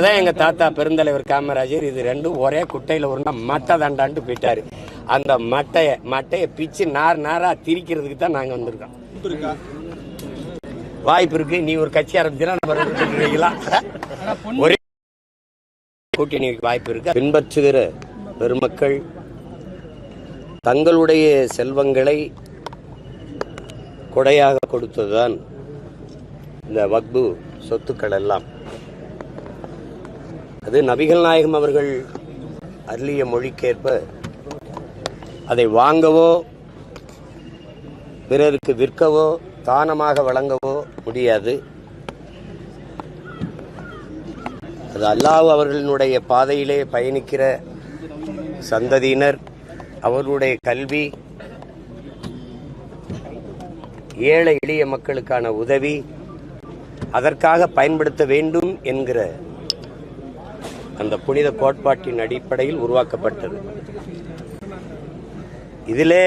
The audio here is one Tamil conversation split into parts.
அதான் எங்க தாத்தா பெருந்தலைவர் காமராஜர் இது ரெண்டும் ஒரே குட்டையில உருண்டா மட்டை தண்டான்ட்டு போயிட்டாரு. அந்த மட்டைய மட்டைய பிச்சு நார் நாரா திரிக்கிறதுக்கு தான் நாங்க வந்திருக்கோம். வாய்ப்பு இருக்கு? நீ ஒரு கட்சி ஆரம்பிச்சீங்களா ஒரே கூட்டணி வாய்ப்பு இருக்கு. பின்பற்றுகிற பெருமக்கள் தங்களுடைய செல்வங்களை கொடையாக கொடுத்ததுதான் இந்த வக்பு சொத்துக்கள் எல்லாம். அது நபிகள் நாயகம் அவர்கள் அருளிய மொழிக்கேற்ப அதை வாங்கவோ பிறருக்கு விற்கவோ தானமாக வழங்கவோ முடியாது. அது அல்லாஹ் அவர்களினுடைய பாதையிலே பயணிக்கிற சந்ததியினர் அவர்களுடைய கல்வி ஏழை எளிய மக்களுக்கான உதவி அதற்காக பயன்படுத்த வேண்டும் என்கிற அந்த புனித கோட்பாட்டின் அடிப்படையில் உருவாக்கப்பட்டது. இதிலே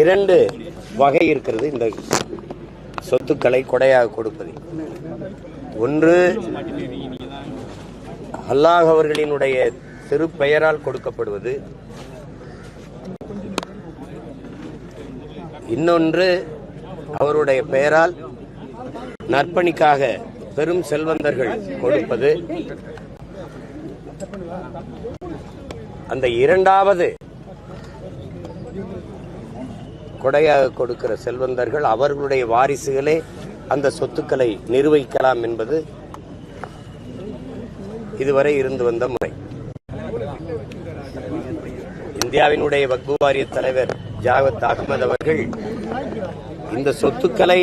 இரண்டு வகை இருக்கிறது இந்த சொத்துக்களை கொடையாக கொடுப்பது. ஒன்று அல்லாஹ் அவர்களினுடைய திருப்பெயரால் கொடுக்கப்படுவது. இன்னொன்று அவருடைய பெயரால் நற்பணிக்காக பெரும் செல்வந்தர்கள் கொடுப்பது அந்த இரண்டாவது கொடையாக கொடுக்கிற செல்வந்தர்கள் அவர்களுடைய வாரிசுகளே அந்த சொத்துக்களை நிர்வகிக்கலாம் என்பது இதுவரை இருந்து வந்த முறை. இந்தியாவினுடைய வக்பு வாரிய தலைவர் ஜாவத் அகமது அவர்கள் இந்த சொத்துக்களை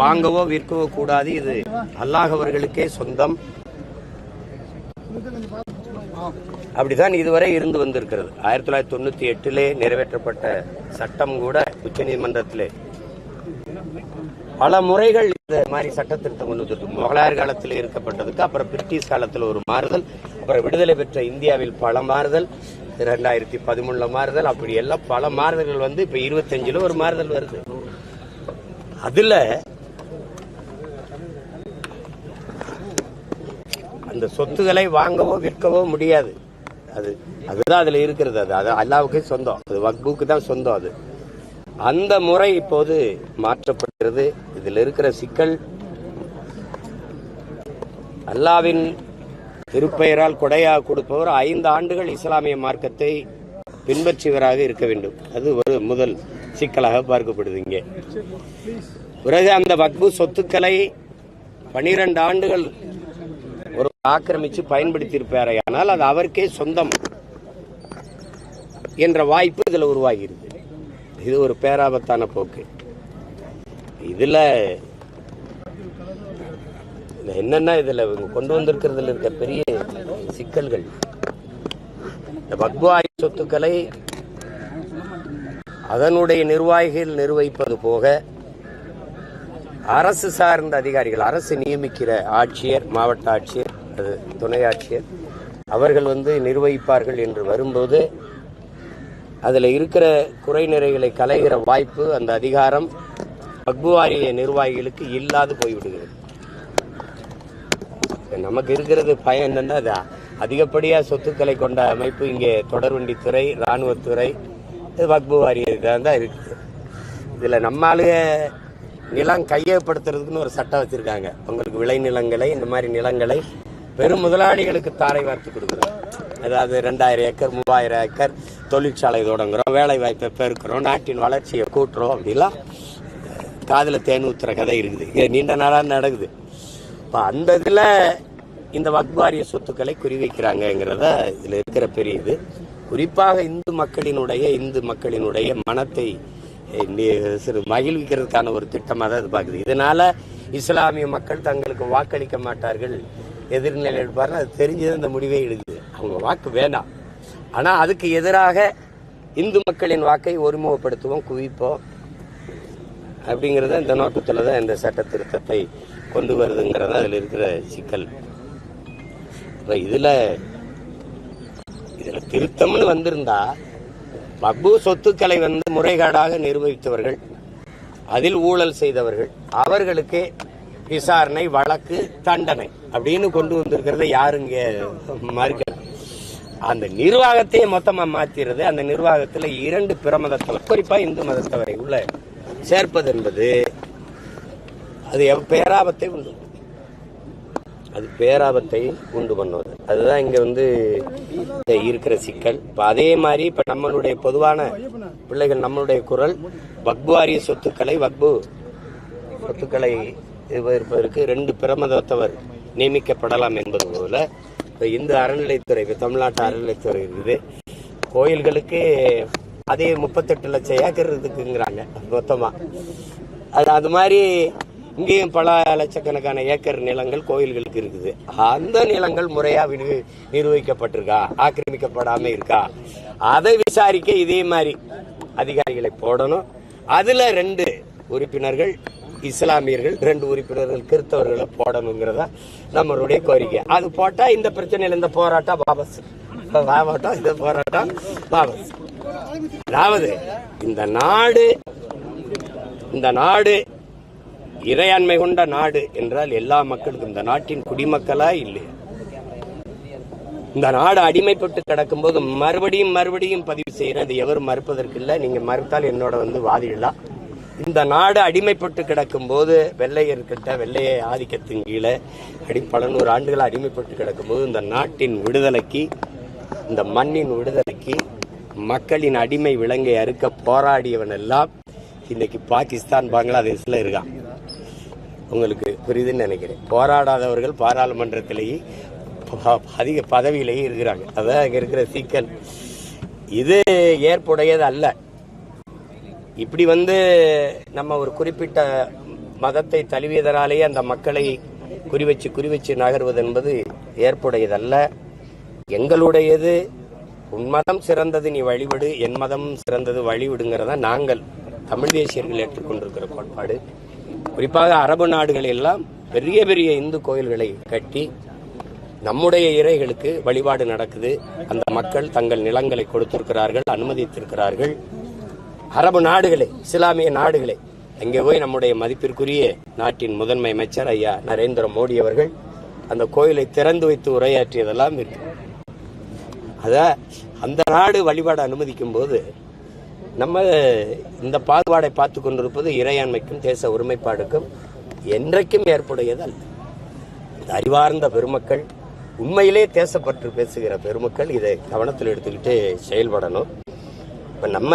வாங்கவோ விற்கவோ கூடாது இது அல்லாஹ் அவர்களுக்கே சொந்தம். அப்படிதான் இதுவரை இருந்து வந்திருக்கிறது. ஆயிரத்தி தொள்ளாயிரத்தி தொண்ணூத்தி எட்டிலே நிறைவேற்றப்பட்ட சட்டம் கூட உச்சநீதிமன்றத்திலே பல முறைகள் இந்த மாதிரி சட்டத்திருத்தம் கொண்டு வந்திருக்கு முகலாயர் காலத்தில் இருக்கப்பட்டதுக்கு அப்புறம் பிரிட்டிஷ் காலத்தில் ஒரு மாறுதல் அப்புறம் விடுதலை பெற்ற இந்தியாவில் பல மாறுதல் ரெண்டாயிரத்தி பதிமூணுல மாறுதல் அப்படி எல்லாம் பல மாறுதல்கள் வந்து இப்ப இருபத்தஞ்சுல ஒரு மாறுதல் வருது. அதுல அந்த சொத்துக்களை வாங்கவோ விற்கவோ முடியாது. அது அதுதான் அதுல இருக்கிறது. அது அது அல்லாவுக்கு சொந்தம். அது வக்புக்கு தான் சொந்தம் அது. அந்த முறை இப்போது மாற்றப்படுகிறது. இதில் இருக்கிற சிக்கல் அல்லாவின் திருப்பெயரால் கொடையாக கொடுப்பவர் ஐந்து ஆண்டுகள் இஸ்லாமிய மார்க்கத்தை பின்பற்றியவராக இருக்க வேண்டும். அது ஒரு முதல் சிக்கலாக பார்க்கப்படுது இங்கே. பிறகு அந்த வக்பு சொத்துக்களை பனிரெண்டு ஆண்டுகள் ஆக்கிரமித்து ஆக்கிரமிச்சு அது அவருக்கே சொந்தம் என்ற வாய்ப்பு இதுல உருவாகிறது. இது ஒரு பேராபத்தான போக்கு. இதுல இதுல இதில் கொண்டு வந்திருக்கிறதுல இருக்க பெரிய சிக்கல்கள். இந்த பக்வாய் சொத்துக்களை அதனுடைய நிர்வாகிகள் நிர்வகிப்பது போக அரசு சார்ந்த அதிகாரிகள் அரசு நியமிக்கிற ஆட்சியர் மாவட்ட ஆட்சியர் அது துணை ஆட்சியர் அவர்கள் வந்து நிர்வகிப்பார்கள் என்று வரும்போது அதில் இருக்கிற குறை நிறைகளை கலைகிற வாய்ப்பு அந்த அதிகாரம் பக்புவாரிய நிர்வாகிகளுக்கு இல்லாது போய்விடுகிறது. நமக்கு இருக்கிறது பயம் என்னன்னா அது அதிகப்படியாக சொத்துக்களை கொண்ட அமைப்பு இங்கே தொடர்வண்டித்துறை இராணுவத்துறை வக்பு வாரியம் தான் இருக்குது. இதில் நம்ம ஆளுக நிலம் கையகப்படுத்துறதுக்குன்னு ஒரு சட்டம் வச்சுருக்காங்க. உங்களுக்கு விளை நிலங்களை இந்த மாதிரி நிலங்களை பெரும் முதலாளிகளுக்கு தாரை வார்த்து கொடுக்குறோம். அதாவது ரெண்டாயிரம் ஏக்கர் மூவாயிரம் ஏக்கர் தொழிற்சாலை தொடங்குறோம் வேலை வாய்ப்பை பெருக்கிறோம் நாட்டின் வளர்ச்சியை கூட்டுறோம் அப்படிலாம். காதில் தேன் ஊத்துற கதை இருக்குது. நீண்ட நாளாக நடக்குது. இப்போ அந்த இதில் இந்த வக்வாரிய சொத்துக்களை குறிவைக்கிறாங்கங்கிறத இதில் இருக்கிற பெரிய இது. குறிப்பாக இந்து மக்களினுடைய இந்து மக்களினுடைய மனத்தை சிறு மகிழ்விக்கிறதுக்கான ஒரு திட்டமாக தான் இது பார்க்குது. இதனால இஸ்லாமிய மக்கள் தங்களுக்கு வாக்களிக்க மாட்டார்கள் எதிர்நிலை எடுப்பார்னு அது தெரிஞ்சது அந்த முடிவே எடுக்குது. அவங்க வாக்கு வேண்டாம் ஆனால் அதுக்கு எதிராக இந்து மக்களின் வாக்கை ஒருமுகப்படுத்துவோம் குவிப்போம் அப்படிங்கிறத இந்த நோக்கத்தில் தான் இந்த சட்ட திருத்தத்தை கொண்டு வருதுங்கிறத அதில் இருக்கிற சிக்கல். இப்போ இதில் இதில் திருத்தம்னு வந்திருந்தா வக்பு சொத்துக்களை வந்து முறைகேடாக நிர்வகித்தவர்கள் அதில் ஊழல் செய்தவர்கள் அவர்களுக்கு விசாரணை வழக்கு தண்டனை அப்படின்னு கொண்டு வந்திருக்கிறத யாருங்க மறுக்க அந்த நிர்வாகத்தையே மொத்தமா மாத்திடுறது. அந்த நிர்வாகத்துல இரண்டு பிற மதத்தவர் குறிப்பா இந்து மதத்தவரை உள்ள சேர்ப்பது என்பது அது எவ் பேராபத்தை உண்டு அது பேராபத்தை உண்டு பண்ணுவது. அதுதான் இங்க வந்து இருக்கிற சிக்கல். இப்போ அதே மாதிரி இப்ப நம்மளுடைய பொதுவான பிள்ளைகள் நம்மளுடைய குரல் பக்வாரிய சொத்துக்களை வக்பு சொத்துக்களை இருப்பதற்கு ரெண்டு பிரமதத்தவர் நியமிக்கப்படலாம் என்பது போல. இப்போ இந்து அறநிலைத்துறை தமிழ்நாட்டு அறநிலைத்துறை இருக்குது. கோயில்களுக்கு அதே முப்பத்தெட்டு லட்சம் ஏக்கர் இருக்குங்கிறாங்க மொத்தமாக அது அது மாதிரி இங்கேயும் பல லட்சக்கணக்கான ஏக்கர் நிலங்கள் கோயில்களுக்கு இருக்குது. அந்த நிலங்கள் முறையாக விடு- நிர்வகிக்கப்பட்டிருக்கா ஆக்கிரமிக்கப்படாமல் இருக்கா? அதை விசாரிக்க இதே மாதிரி அதிகாரிகளை போடணும். அதில் ரெண்டு உறுப்பினர்கள் இஸ்லாமியர்கள் ரெண்டு உறுப்பினர்கள் கிறிஸ்தவர்களை போடணுங்கிறதா நம்மளுடைய கோரிக்கை. அது போட்டா இந்த பிரச்சனையில இந்த போராட்டம் வாபஸ். வாபட்டம் இந்த போராட்டம் வாபஸ். அதாவது இந்த நாடு இந்த நாடு இறையாண்மை கொண்ட நாடு என்றால் எல்லா மக்களுக்கும் இந்த நாட்டின் குடிமக்களா இல்லை இந்த நாடு அடிமைப்பட்டு கிடக்கும்போது மறுபடியும் மறுபடியும் பதிவு செய்யறது எவரும் மறுப்பதற்கு இல்லை. நீங்க மறுத்தால் என்னோட வந்து வாதிடலாம். இந்த நாடு அடிமைப்பட்டு கிடக்கும்போது வெள்ளையர்கிட்ட வெள்ளைய ஆதிக்கத்தின் கீழே அடி பல நூறு ஆண்டுகள் அடிமைப்பட்டு கிடக்கும்போது இந்த நாட்டின் விடுதலைக்கு இந்த மண்ணின் விடுதலைக்கு மக்களின் அடிமை விலங்கை அறுக்க போராடியவன் எல்லாம் இன்னைக்கு பாகிஸ்தான் பங்களாதேஷில் இருக்கான். உங்களுக்கு புரியுதுன்னு நினைக்கிறேன். போராடாதவர்கள் பாராளுமன்றத்திலேயே அதிக பதவியிலேயே இருக்கிறாங்க. அதான் இங்கே இருக்கிற சீக்கன் இது ஏற்புடையது அல்ல இப்படி வந்து நம்ம ஒரு குறிப்பிட்ட மதத்தை தழுவியதனாலேயே அந்த மக்களை குறிவச்சு குறிவச்சு நகர்வது என்பது ஏற்புடையதல்ல. எங்களுடையது உன் மதம் சிறந்தது நீ வழிவிடு என் மதம் சிறந்தது வழிவிடுங்கிறத நாங்கள் தமிழ் தேசியர்கள் ஏற்றுக்கொண்டிருக்கிற கோட்பாடு. குறிப்பாக அரபு நாடுகள் எல்லாம் பெரிய பெரிய இந்து கோயில்களை கட்டி நம்முடைய இறைகளுக்கு வழிபாடு நடக்குது. அந்த மக்கள் தங்கள் நிலங்களை கொடுத்திருக்கிறார்கள் அனுமதித்திருக்கிறார்கள். அரபு நாடுகளே இஸ்லாமிய நாடுகளே. அங்கே போய் நம்முடைய மதிப்பிற்குரிய நாட்டின் முதன்மை அமைச்சர் ஐயா நரேந்திர மோடி அவர்கள் அந்த கோயிலை திறந்து வைத்து உரையாற்றியதெல்லாம் இருக்கு. அத அந்த நாடு வழிபாடு அனுமதிக்கும் போது நம்ம இந்த பாகுபாடை பார்த்து கொண்டிருப்பது இறையாண்மைக்கும் தேச ஒருமைப்பாடுக்கும் என்றைக்கும் ஏற்புடையது அல்ல இந்த அறிவார்ந்த பெருமக்கள் உண்மையிலே தேசப்பற்று பேசுகிற பெருமக்கள் இதை கவனத்தில் எடுத்துக்கிட்டு செயல்படணும். இப்போ நம்ம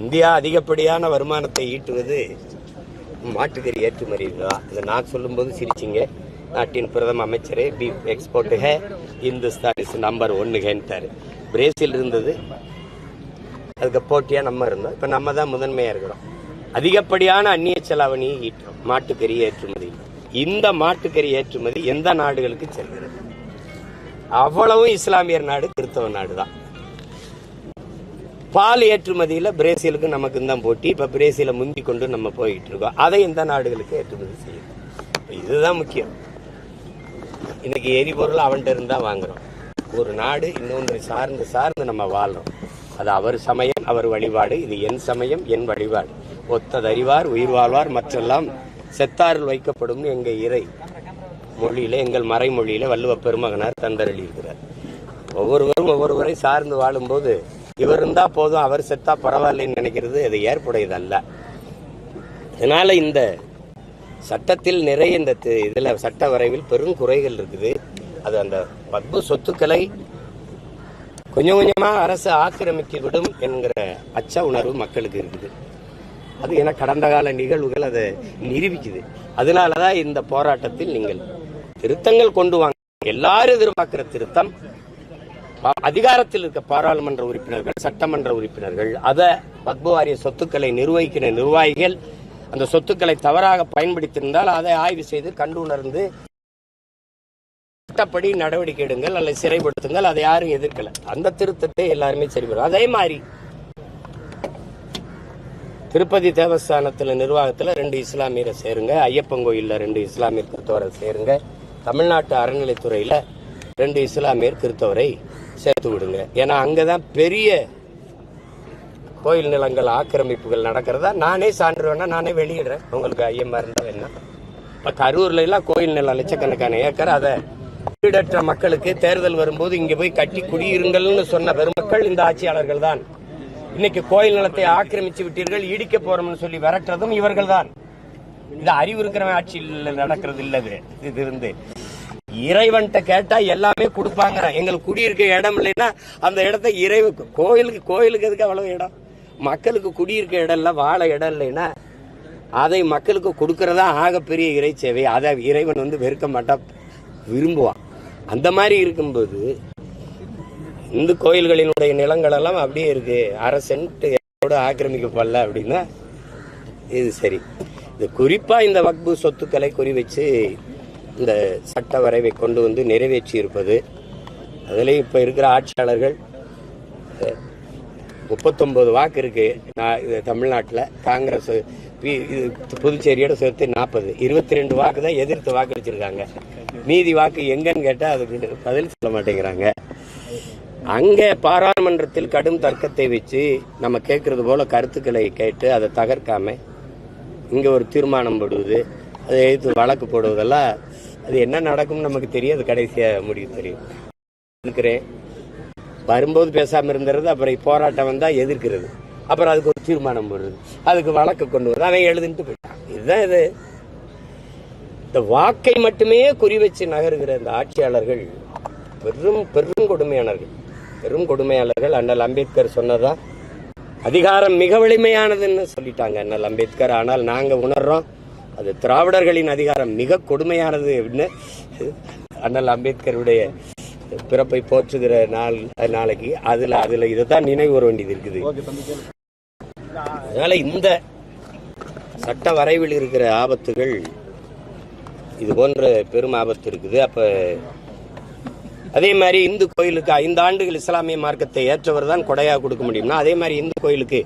இந்தியா அதிகப்படியான வருமானத்தை ஈட்டுவது மாட்டுக்கறி ஏற்றுமதி தான் இதை நான் சொல்லும்போது சிரிச்சிங்க. நாட்டின் பிரதம அமைச்சரே பீஃப் எக்ஸ்போர்ட்டுக இந்துஸ்தான் இஸ் நம்பர் ஒன்றுகன்ட்டார் பிரேசில் இருந்தது. அதுக்கு போட்டியாக நம்ம இருந்தோம். இப்போ நம்ம தான் முதன்மையாக இருக்கிறோம். அதிகப்படியான அந்நிய செலாவணியை ஈட்டுறோம். மாட்டுக்கறி ஏற்றுமதி. இந்த மாட்டுக்கறி ஏற்றுமதி எந்த நாடுகளுக்கு செல்கிறது? அவ்வளவும் இஸ்லாமியர் நாடு கிறிஸ்தவ நாடு தான் பால் ஏற்றுமதியில் பிரேசிலுக்கு நமக்கு தான் போட்டி. இப்போ பிரேசிலை முந்தி கொண்டு நம்ம போய்கிட்டு இருக்கோம். அதை இந்த நாடுகளுக்கு ஏற்றுமதி செய்யும். இதுதான் முக்கியம். இன்னைக்கு எரிபொருள் அவன்கிட்ட இருந்தால் வாங்குறோம். ஒரு நாடு இன்னொன்று சார்ந்து சார்ந்து நம்ம வாழ்றோம். அது அவர் சமயம் அவர் வழிபாடு. இது என் சமயம் என் வழிபாடு. ஒத்ததறிவார் உயிர் வாழ்வார் மற்றெல்லாம் செத்தாரில் வைக்கப்படும் எங்கள் இறை மொழியில எங்கள் மறைமொழியில வள்ளுவ பெருமகனார் தந்தரளி இருக்கிறார் ஒவ்வொருவரும் ஒவ்வொருவரை சார்ந்து வாழும்போது இவர் இருந்தா போதும் அவர் செத்தா பரவாயில்லைன்னு நினைக்கிறது அது ஏற்புடையது அல்ல அதனால இந்த சட்டத்தில் நிறைய இந்த இதில் இதுல சட்ட வரைவில் பெரும் குறைகள் இருக்குது. அது அந்த பத்ம சொத்துக்களை கொஞ்சம் கொஞ்சமா அரசு ஆக்கிரமித்து விடும் என்கிற அச்ச உணர்வு மக்களுக்கு இருக்குது. அது என கடந்த கால நிகழ்வுகள் அதை நிரூபிக்குது. அதனாலதான் இந்த போராட்டத்தில் நீங்கள் திருத்தங்கள் கொண்டு வாங்க. எல்லாரும் எதிர்பார்க்கிற திருத்தம் அதிகாரத்தில் இருக்க பாராளுமன்ற உறுப்பினர்கள் சட்டமன்ற உறுப்பினர்கள் அத பக்பவாரிய சொத்துக்களை நிர்வகிக்கிற நிர்வாகிகள் அந்த சொத்துக்களை தவறாக பயன்படுத்தியிருந்தால் அதை ஆய்வு செய்து கண்டு உணர்ந்து சட்டப்படி நடவடிக்கை எடுங்கள் அல்லது சிறைப்படுத்துங்கள் அதை யாரும் எதிர்க்கல. அந்த திருத்தத்தை எல்லாருமே சரி அதே மாதிரி திருப்பதி தேவஸ்தானத்தில் நிர்வாகத்தில் ரெண்டு இஸ்லாமியரை சேருங்க ஐயப்பன் கோயிலில் ரெண்டு இஸ்லாமியர் கிறிஸ்தவரை சேருங்க தமிழ்நாட்டு அறநிலைத்துறையில் ரெண்டு இஸ்லாமியர் கிறிஸ்தவரை சேர்த்து விடுங்க. ஏன்னா அங்கதான் பெரிய கோயில் நிலங்கள் ஆக்கிரமிப்புகள் நடக்கிறதா நானே சான்று வேணா நானே வெளியிடுறேன். உங்களுக்கு ஐயமா இருந்தால் வேணா இப்போ கரூரில் எல்லாம் கோயில் நிலம் லட்சக்கணக்கான ஏக்கர். அதை வீடற்ற மக்களுக்கு தேர்தல் வரும்போது இங்கே போய் கட்டி குடியிருங்கள்னு சொன்ன பெருமக்கள் இந்த ஆட்சியாளர்கள் தான். இன்னைக்கு கோயில் நிலத்தை ஆக்கிரமிச்சு விட்டீர்கள் இடிக்க போறோம்னு சொல்லி விரட்டுறதும் இவர்கள் தான். இது அறிவு இருக்கிறவன் ஆட்சியில் நடக்கிறது இல்லது இது இருந்து இறைவன்கிட்ட கேட்டா எல்லாமே கொடுப்பாங்க. எங்களுக்கு குடியிருக்க இடம் இல்லைன்னா அந்த இடத்த இறைவுக்கு கோயிலுக்கு கோயிலுக்கு எதுக்கு அவ்வளவு இடம்? மக்களுக்கு குடியிருக்க இடம் இல்லை வாழ இடம் இல்லைன்னா அதை மக்களுக்கு கொடுக்கறதா ஆகப்பெரிய இறை சேவை. அதை இறைவன் வந்து வெறுக்க மாட்டான் விரும்புவான். அந்த மாதிரி இருக்கும்போது இந்து கோயில்களினுடைய நிலங்கள் எல்லாம் அப்படியே இருக்கு. அரசன்ட்டு ஆக்கிரமிக்கப்படல அப்படின்னா இது சரி. இது குறிப்பா இந்த வக்பு சொத்துக்களை குறி வச்சு இந்த சட்ட வரைவை கொண்டு வந்து நிறைவேற்றி இருப்பது இப்போ இருக்கிற ஆட்சியாளர்கள் முப்பத்தொம்பது வாக்கு இருக்கு நான் இது தமிழ்நாட்டில். காங்கிரஸ் பி- இது புதுச்சேரியோட சேர்த்து நாற்பது இருபத்தி ரெண்டு வாக்கு தான் எதிர்த்து வாக்கு வச்சிருக்காங்க. மீதி வாக்கு எங்கன்னு கேட்டால் அதுக்கு பதில் சொல்ல மாட்டேங்கிறாங்க. அங்கே பாராளுமன்றத்தில் கடும் தர்க்கத்தை வச்சு நம்ம கேட்கறது போல கருத்துக்களை கேட்டு அதை தகர்க்காம இங்கே ஒரு தீர்மானம் போடுவது அதை எதிர்த்து வழக்கு போடுவதெல்லாம் அது என்ன நடக்கும்னு நமக்கு தெரியும் அது கடைசியாக முடிவு தெரியும். இருக்கிறேன் வரும்போது பேசாமல் இருந்துறது அப்புறம் போராட்டம் வந்தால் எதிர்க்கிறது. அப்புறம் அதுக்கு ஒரு தீர்மானம் போடுறது. அதுக்கு வழக்கு கொண்டு வருது அவன் எழுதுன்ட்டு போயிட்டான். இதுதான் இது. இந்த வாக்கை மட்டுமே குறி வச்சு நகருகிற இந்த ஆட்சியாளர்கள் பெரும் பெரும் கொடுமையாளர்கள் பெரும் கொடுமையாளர்கள். அண்ணல் அம்பேத்கர் சொன்னதா? அதிகாரம் மிக வலிமையானதுன்னு சொல்லிட்டாங்க அண்ணல் அம்பேத்கர். ஆனால் நாங்கள் உணர்றோம் அது திராவிடர்களின் அதிகாரம் மிக கொடுமையானது அப்படின்னு அண்ணல் அம்பேத்கருடைய பிறப்பை போற்றுகிற நாள் நாளைக்கு அதுல அதுல இதை தான் நினைவு கூற வேண்டியது இருக்குது. அதனால இந்த சட்ட வரைவில் இருக்கிற ஆபத்துகள் இது போன்ற பெரும் ஆபத்து இருக்குது. அப்ப அதே மாதிரி இந்து கோயிலுக்கு ஐந்து ஆண்டுகள் இஸ்லாமிய மார்க்கத்தை ஏற்றவர் தான் கொடையா கொடுக்க முடியும்னா அதே மாதிரி இந்து கோயிலுக்கு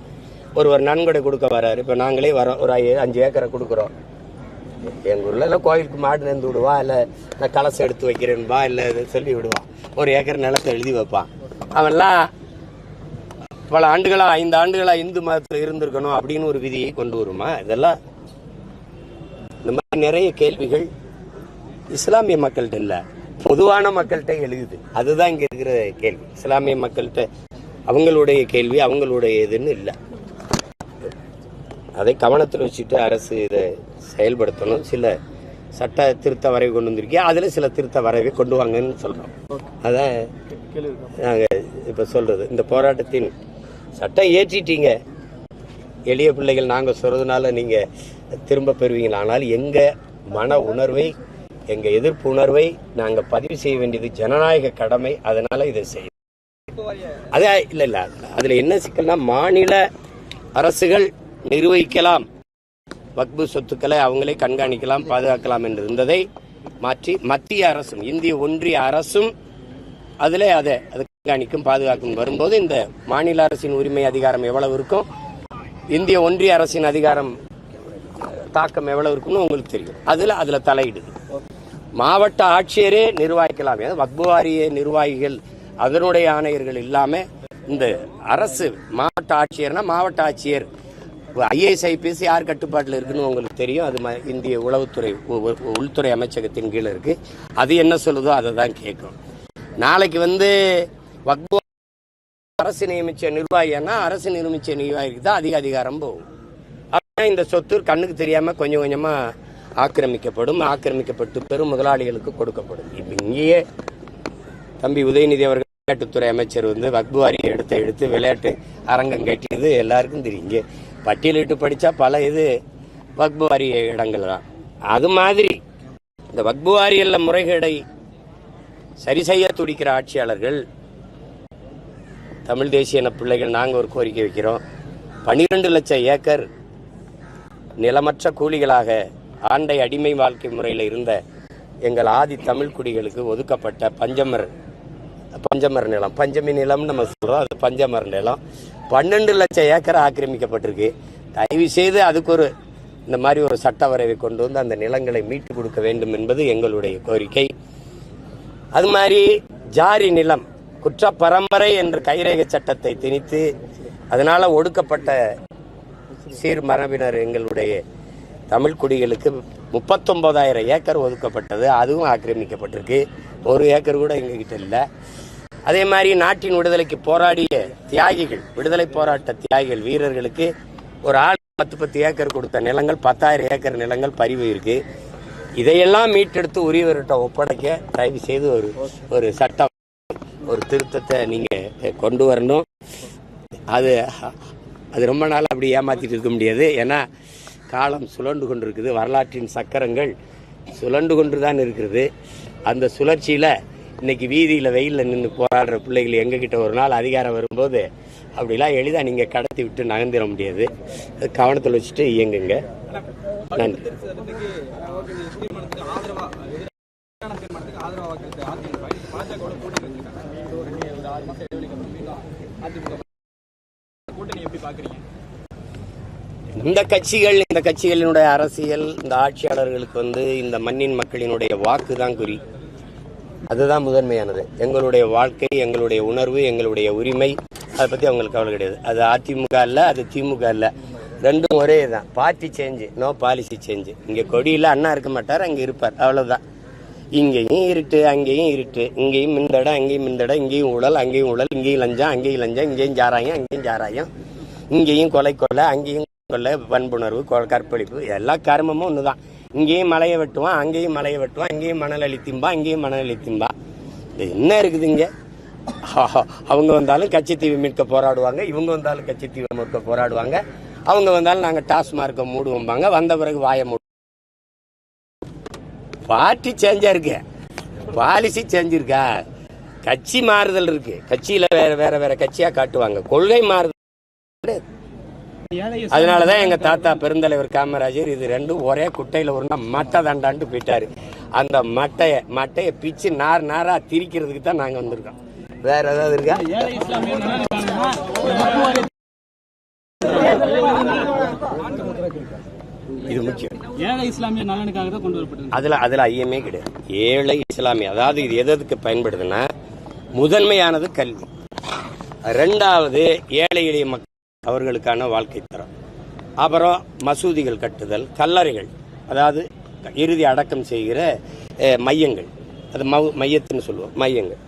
ஒருவர் நன்கொடை கொடுக்க வராரு. இப்ப நாங்களே வரோம் ஒரு அஞ்சு ஏக்கரை கொடுக்குறோம். எங்க ஊர்ல எல்லாம் கோயிலுக்கு மாடு நேர்ந்து விடுவா இல்ல நான் கலசம் எடுத்து வைக்கிறேன்பா இல்ல இதை சொல்லி விடுவான் ஒரு ஏக்கர் நிலத்தை எழுதி வைப்பான் அவெல்லாம் பல ஆண்டுகளா ஐந்து ஆண்டுகளா இந்து மதத்தில் இருந்திருக்கணும் அப்படின்னு ஒரு விதியை கொண்டு வருமா? இதெல்லாம் இந்த மாதிரி நிறைய கேள்விகள் இஸ்லாமிய மக்கள்கிட்ட இல்ல பொதுவான மக்கள்கிட்ட எழுதுது. அதுதான் இங்க இருக்கிற கேள்வி. இஸ்லாமிய மக்கள்கிட்ட அவங்களுடைய கேள்வி அவங்களுடைய இதுன்னு இல்லை. அதை கவனத்தில் வச்சுட்டு அரசு இதை செயல்படுத்தணும். சில சட்ட திருத்த வரைவு கொண்டு வந்திருக்கே அதில் சில திருத்த வரைவை கொண்டு வாங்கன்னு சொல்கிறோம் அதான் நாங்கள் இப்போ சொல்கிறது இந்த போராட்டத்தின் சட்டம் ஏற்றிட்டீங்க. எளிய பிள்ளைகள் நாங்கள் சொல்கிறதுனால நீங்கள் திரும்ப பெறுவீங்களா? ஆனால் எங்கள் மன உணர்வை எங்கள் எதிர்ப்பு உணர்வை நாங்கள் பதிவு செய்ய வேண்டியது ஜனநாயக கடமை. அதனால் இதை செய்யும் அதே இல்லை இல்லை. அதில் என்ன சிக்கல்னா மாநில அரசுகள் நிர்வகிக்கலாம். வக்பு சொத்துக்களை அவங்களே கண்காணிக்கலாம் பாதுகாக்கலாம் என்று இருந்ததை மாற்றி மத்திய அரசும் இந்திய ஒன்றிய அரசும் அதில் அதை அது கண்காணிக்கும் பாதுகாக்கும் வரும்போது இந்த மாநில அரசின் உரிமை அதிகாரம் எவ்வளவு இருக்கும் இந்திய ஒன்றிய அரசின் அதிகாரம் தாக்கம் எவ்வளவு இருக்கும்னு உங்களுக்கு தெரியும். அதில் அதில் தலையிடுது. மாவட்ட ஆட்சியரே நிர்வாகிக்கலாம் ஏன்னா வக்பு வாரிய நிர்வாகிகள் அதனுடைய ஆணையர்கள் இல்லாமல் இந்த அரசு மாவட்ட ஆட்சியர்னா மாவட்ட ஆட்சியர் ஐஏஎஸ் ஐபிஎஸ் யார் கட்டுப்பாட்டில் இருக்குன்னு உங்களுக்கு தெரியும். அது இந்திய உளவுத்துறை உள்துறை அமைச்சகத்தின் கீழே இருக்கு. அது என்ன சொல்லுதோ அதை தான் கேட்கும். நாளைக்கு வந்து வக்போ அரசு நியமிச்ச நிர்வாகினா அரசு நியமிச்ச நிர்வாகிக்கு தான் அதிக அதிகாரம் போகும். அப்படின்னா இந்த சொத்து கண்ணுக்கு தெரியாம கொஞ்சம் கொஞ்சமா ஆக்கிரமிக்கப்படும். ஆக்கிரமிக்கப்பட்டு பெரும் முதலாளிகளுக்கு கொடுக்கப்படும். இப்போ இங்கேயே தம்பி உதயநிதி அவர்கள் விளையாட்டுத்துறை அமைச்சர் வந்து வக்பு வாரியை எடுத்து எடுத்து விளையாட்டு அரங்கம் கட்டியது எல்லாருக்கும் தெரியும். இங்கே பட்டியலிட்டு படித்தா பல இது வக்பு வாரிய இடங்கள் தான். அது மாதிரி இந்த வக்பு வாரியல்ல முறைகேடை சரி செய்ய துடிக்கிற ஆட்சியாளர்கள் தமிழ் தேசிய இன பிள்ளைகள் நாங்கள் ஒரு கோரிக்கை வைக்கிறோம். பன்னிரெண்டு லட்சம் ஏக்கர் நிலமற்ற கூலிகளாக ஆண்டை அடிமை வாழ்க்கை முறையில் இருந்த எங்கள் ஆதி தமிழ் குடிகளுக்கு ஒதுக்கப்பட்ட பஞ்சமர் பஞ்சமர் நிலம். பஞ்சமி நிலம்னு நம்ம சொல்கிறோம் அது பஞ்சமர் நிலம். பன்னெண்டு லட்சம் ஏக்கர் ஆக்கிரமிக்கப்பட்டிருக்கு. தயவு செய்து அதுக்கு ஒரு இந்த மாதிரி ஒரு சட்ட வரைவை கொண்டு வந்து அந்த நிலங்களை மீட்டு கொடுக்க வேண்டும் என்பது எங்களுடைய கோரிக்கை. அது மாதிரி ஜாரி நிலம் குற்ற பரம்பரை என்ற கைரேக சட்டத்தை திணித்து அதனால் ஒடுக்கப்பட்ட சீர் மரபினர் எங்களுடைய தமிழ் குடிகளுக்கு முப்பத்தொம்போதாயிரம் ஏக்கர் ஒதுக்கப்பட்டது. அதுவும் ஆக்கிரமிக்கப்பட்டிருக்கு. ஒரு ஏக்கர் கூட எங்ககிட்ட இல்லை. அதே மாதிரி நாட்டின் விடுதலைக்கு போராடிய தியாகிகள் விடுதலை போராட்ட தியாகிகள் வீரர்களுக்கு ஒரு ஆள் பத்து பத்து ஏக்கர் கொடுத்த நிலங்கள் பத்தாயிரம் ஏக்கர் நிலங்கள் பறிவு இருக்கு. இதையெல்லாம் மீட்டெடுத்து உரியவர்கிட்ட ஒப்படைக்க தயவு செய்து ஒரு ஒரு சட்டம் ஒரு திருத்தத்தை நீங்க கொண்டு வரணும். அது அது ரொம்ப நாள் அப்படி ஏமாத்திட்டு இருக்க முடியாது. ஏன்னா காலம் சுழண்டு கொண்டிருக்குது. வரலாற்றின் சக்கரங்கள் சுழண்டு கொண்டு தான் இருக்கிறது. அந்த சுழற்சியில் இன்னைக்கு வீதியில் வெயிலில் நின்று போராடுற பிள்ளைகள் எங்ககிட்ட ஒரு நாள் அதிகாரம் வரும்போது அப்படிலாம் எளிதாக நீங்கள் கடத்தி விட்டு நகர்ந்திட முடியாது. அது கவனத்தில் வச்சுட்டு இயங்குங்க. நன்றி. இந்த கட்சிகள் இந்த கட்சிகளினுடைய அரசியல் இந்த ஆட்சியாளர்களுக்கு வந்து இந்த மண்ணின் மக்களினுடைய வாக்கு தான் குறி. அதுதான் முதன்மையானது. எங்களுடைய வாழ்க்கை எங்களுடைய உணர்வு எங்களுடைய உரிமை அதை பற்றி அவங்களுக்கு கவலை கிடையாது. அது அதிமுக இல்லை அது திமுக இல்லை ரெண்டும் ஒரே தான் party change no policy change இங்கே கொடியில் அண்ணா இருக்க மாட்டார் அங்கே இருப்பார். அவ்வளோதான் இங்கேயும் இருட்டு அங்கேயும் இருட்டு. இங்கேயும் மிந்தடை அங்கேயும் மிந்தடை இங்கேயும் ஊழல் அங்கேயும் ஊழல் இங்கேயும் லஞ்சம் அங்கேயும் லஞ்சம் இங்கேயும் ஜாராயம் அங்கேயும் ஜாராயம். இங்கேயும் கொலை கொலை அங்கேயும் கொலை வன்புணர்வு கொ- கற்பழிப்பு. எல்லா கருமமும் ஒன்று தான் இங்கேயும் மலையை வெட்டுவான் அங்கேயும் மலையை வெட்டுவான் இங்கேயும் மணல் அள்ளி இங்கேயும் மணல் அள்ளி இது என்ன இருக்குது இங்கே? அவங்க வந்தாலும் கட்சித்தீவு மீட்க போராடுவாங்க இவங்க வந்தாலும் கட்சித்தீவை மீட்க போராடுவாங்க. அவங்க வந்தாலும் நாங்கள் டாஸ்மார்க்கை மூடுவோம்பாங்க வந்த பிறகு வாயை மூடு. பார்ட்டி சேஞ்சா இருக்கு. பாலிசி சேஞ்ச் இருக்கா? கட்சி மாறுதல் இருக்கு. கட்சியில வேற வேற வேற கட்சியா காட்டுவாங்க. கொள்கை மாறுதல் அதனாலதான் எங்க தாத்தா பெருந்தலைவர் காமராஜர் இது ரெண்டும் ஒரே குட்டையில ஒரு மட்டை தண்டான்ட்டு போயிட்டாரு. அந்த மட்டைய மட்டைய பிச்சு நார் நாரா திரிக்கிறதுக்கு தான் நாங்க வந்திருக்கோம். வேற ஏதாவது இருக்கா? இது முக்கியம். ஏழை இஸ்லாமிய நலனுக்காக தான் கொண்டு வரப்பட்டது அதுல அதுல ஐயமே கிடையாது. ஏழை இஸ்லாமிய அதாவது இது எது எதுக்கு பயன்படுதுன்னா முதன்மையானது கல்வி. ரெண்டாவது ஏழை எளிய மக்கள் அவர்களுக்கான வாழ்க்கை தரம். அப்புறம் மசூதிகள் கட்டுதல் கல்லறைகள் அதாவது இறுதி அடக்கம் செய்கிற மையங்கள். அது மவு மையத்துன்னு சொல்லுவோம் மையங்கள்.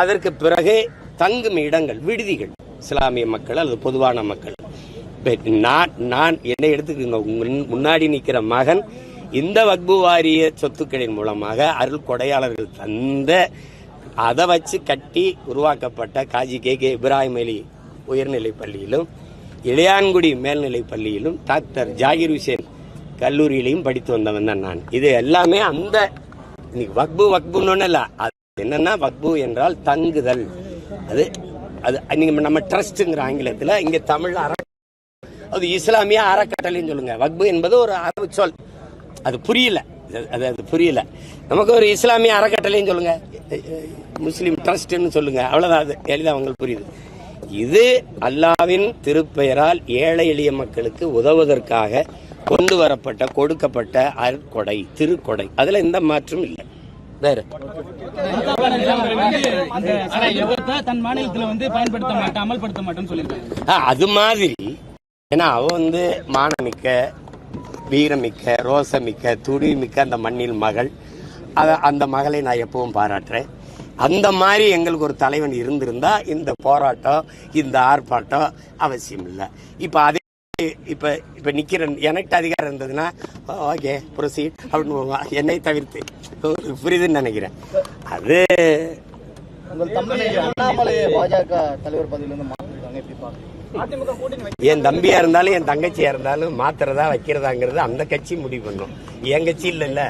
அதற்கு பிறகு தங்கும் இடங்கள் விடுதிகள். இஸ்லாமிய மக்கள் அல்லது பொதுவான மக்கள். நான் நான் என்னை எடுத்துக்கோங்க உங்க முன்னாடி நிற்கிற மகன் இந்த வக்பு வாரிய சொத்துக்களின் மூலமாக அருள் கொடையாளர்கள் தந்த அதை வச்சு கட்டி உருவாக்கப்பட்ட காஜி கே கே இப்ராஹிம் அலி உயர்நிலைப் பள்ளியிலும் இளையான்குடி மேல்நிலைப் பள்ளியிலும் டாக்டர் ஜாகிர் ஹுசேன் கல்லூரியிலையும் படித்து வந்தவன் தான் நான். இது எல்லாமே அந்த இன்னைக்கு வக்பு வக்புன்னு இல்ல. அது என்னன்னா வக்பு என்றால் தங்குதல். அது அது இன்னைக்கு நம்ம ட்ரஸ்ட்டுங்கிற ஆங்கிலத்தில் இங்கே தமிழ் அற அது இஸ்லாமிய அறக்கட்டளைன்னு சொல்லுங்க. வக்பு என்பது ஒரு அரபு சொல். அது புரியல. அது- அது அது புரியல. நமக்கு ஒரு இஸ்லாமிய அறக்கட்டளைன்னு சொல்லுங்க. முஸ்லீம் ட்ரஸ்ட்னு சொல்லுங்க. அவ்வளோதான் அது எளிதாக அவங்களுக்கு புரியுது. இது அல்லாவின் திருப்பெயரால் ஏழை எளிய மக்களுக்கு உதவுவதற்காக கொண்டு வரப்பட்ட கொடுக்கப்பட்ட அற்கொடை திருக்கொடை. அதுல எந்த மாற்றும் இல்லை. வேற. வந்து அது மாதிரி. ஏன்னா அவ வந்து மானமிக்க வீரமிக்க ரோசமிக்க துடிமிக்க அந்த மண்ணில் மகள். அதை அந்த மகளை நான் எப்பவும் பாராட்டுறேன். அந்த மாதிரி எங்களுக்கு ஒரு தலைவன் இருந்திருந்தா இந்த போராட்டம் இந்த ஆர்ப்பாட்டம் அவசியம் இல்லை. இப்போ அதே இப்போ இப்போ நிற்கிற எனக்கு அதிகாரம் இருந்ததுன்னா ஓகே ப்ரொசீட் அப்படின்னு என்னை தவிர்த்து புரியுதுன்னு நினைக்கிறேன். அது உங்கள் பாஜக தலைவர் பதவியிலிருந்து மாற்றிருக்காங்க எப்படி பார்க்க என் தம்பியா இருந்தாலும் என் தங்கச்சியா இருந்தாலும் மாத்துறதா வைக்கிறதாங்கிறது அந்த கட்சி முடிவு பண்ணும். என் கட்சி இல்லைல்ல.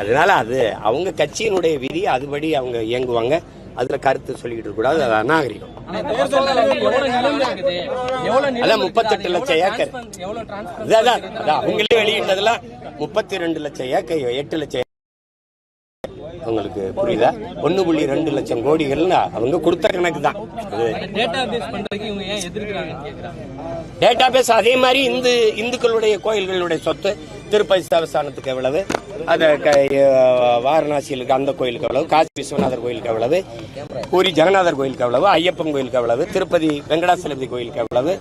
அதனால அது அவங்க கட்சியினுடைய விதி அதுபடி அவங்க இயங்குவாங்க. அதுல கருத்து சொல்லிக்கிட்டு கூடாது. அது அநாகரிகம். அதான் முப்பத்தெட்டு லட்சம் ஏக்கர். அவங்களே வெளியிட்டதெல்லாம் முப்பத்தி ரெண்டு லட்சம் ஏக்கர் எட்டு லட்சம் உங்களுக்கு புரியுதா? ஒண்ணு புள்ளி ரெண்டு லட்சம் கோடிகள்னு அவங்க கொடுத்த கணக்கு தான் அது டேட்டா பேஸ் அதே மாதிரி இந்து இந்துக்களுடைய கோயில்களுடைய சொத்து திருப்பதி தேவஸ்தானத்துக்கு எவ்வளவு? அது வாரணாசியில் இருக்க அந்த கோயிலுக்கு எவ்வளவு? காசி விஸ்வநாதர் கோயிலுக்கு எவ்வளவு? பூரி ஜெகநாதர் கோயிலுக்கு எவ்வளவு? ஐயப்பன் கோயிலுக்கு எவ்வளவு? திருப்பதி வெங்கடாசலபதி கோயிலுக்கு எவ்வளவு?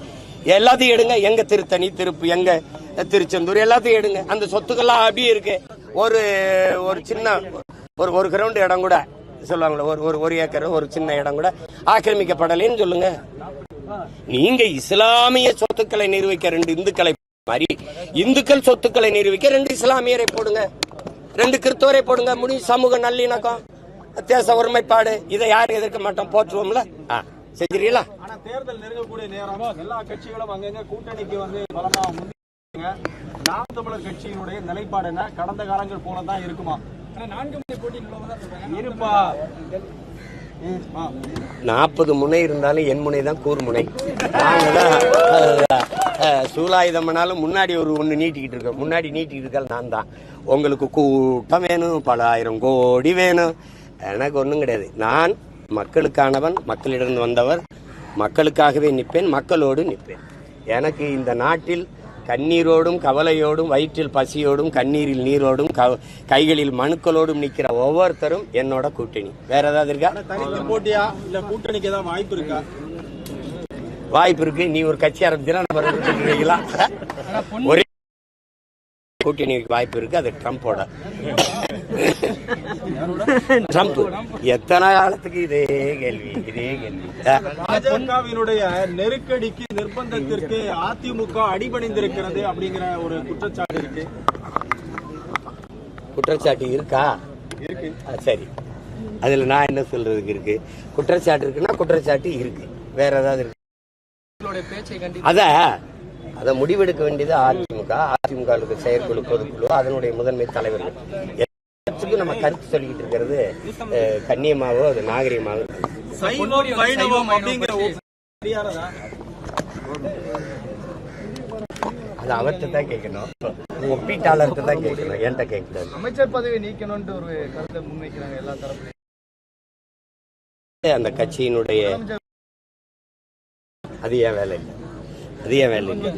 எல்லாத்தையும் எடுங்க. எங்க திருத்தணி திருப்பு எங்க திருச்செந்தூர் எல்லாத்தையும் எடுங்க. அந்த சொத்துக்கெல்லாம் அப்படியே இருக்கு. ஒரு ஒரு சின்ன ஒரு ஒரு கிரவுண்ட் இடம் கூட சொல்லுவாங்களே ஒரு ஒரு ஒரு ஏக்கர் ஒரு சின்ன இடம் கூட. ஆக்கிரமிக்கப்படலைன்னு சொல்லுங்க. நீங்க இஸ்லாமிய சொத்துக்களை நிர்வகிக்க ரெண்டு இந்துக்களை மாதிரி இந்துக்கள் சொத்துக்களை நிரூபிக்க ரெண்டு இஸ்லாமியரை போடுங்க. ரெண்டு கிறிஸ்தவரை போடுங்க. முடிஞ்சு சமூக நல்லிணக்கம் தேச ஒருமைப்பாடு இதை யாரும் எதிர்க்க மாட்டோம்? போற்றுவோம்ல? ஆ செஞ்சிருக்கீங்களா ஆனா தேர்தல் நெருங்கக்கூடிய நேரம் எல்லா கட்சிகளும் அங்கங்க கூட்டணிக்கு வந்து பலமா நாம் தமிழர் கட்சியினுடைய நிலைப்பாடு என்ன? கடந்த காலங்கள் போல தான் இருக்குமா? நாற்பது முனை இருந்தாலும் என் முனை தான் கூர் முனை. நாங்க தான் சூலாயுதம்னாலும் முன்னாடி ஒரு ஒன்று நீட்டிக்கிட்டு இருக்கோம். முன்னாடி நீட்டிக்கிட்டு இருக்கால் நான் தான். உங்களுக்கு கூட்டம் வேணும் பல ஆயிரம் கோடி வேணும். எனக்கு ஒன்றும் கிடையாது. நான் மக்களுக்கானவன் மக்களிடம் வந்தவர். மக்களுக்காகவே நிற்பேன் மக்களோடு நிற்பேன். எனக்கு இந்த நாட்டில் கண்ணீரோடும் கவலையோடும் வயிற்றில் பசியோடும் கண்ணீரில் நீரோடும் கைகளில் மனுக்களோடும் நிற்கிற ஒவ்வொருத்தரும் என்னோட கூட்டணி. வேற ஏதாவது இருக்கா? போட்டியா? இல்ல கூட்டணிக்கு ஏதாவது வாய்ப்பு இருக்கா? வாய்ப்பு இருக்கு. நீ ஒரு கட்சி ஆரம்பிச்சுனா நம்ம ரெண்டு பேரும் இருக்கீங்களா? ஒரே கூட்டணிக்கு வாய்ப்பு இருக்கு. அது ட்ரம்ப்போட ட்ரம்ப் எத்தனை காலத்துக்கு இதே கேள்வி இதே கேள்வி. பாஜகவினுடைய நெருக்கடிக்கு நிர்பந்தத்திற்கு அதிமுக அடிபணிந்திருக்கிறது அப்படிங்கிற ஒரு குற்றச்சாட்டு இருக்கு. குற்றச்சாட்டு இருக்கா? இருக்கு. சரி. அதுல நான் என்ன சொல்றதுக்கு இருக்கு? குற்றச்சாட்டு இருக்குன்னா குற்றச்சாட்டு இருக்கு. வேற ஏதாவது இருக்கு? அத அத முடிவெடுக்க வேண்டியது அதிமுக. அதிமுக செயற்குழு பொதுக்குழு அதனுடைய முதன்மை தலைவர்கள். நம்ம கருத்து சொல்லிக்கிட்டு இருக்கிறது அஹ், கண்ணியமாவோ அது நாகரிகமாவோ அது அவர்கிட்ட தான் கேட்கணும். ஒப்பீட்டாளர்கிட்ட தான் கேட்கணும். என்கிட்ட கேட்கணும் அமைச்சர் பதவி நீக்கணும்னு ஒரு கருத்தை முன்வைக்கிறாங்க எல்லா தரப்புலையும். அந்த கட்சியினுடைய அது ஏன் வேலை இல்லை. அது ஏன் வேலை இல்லை.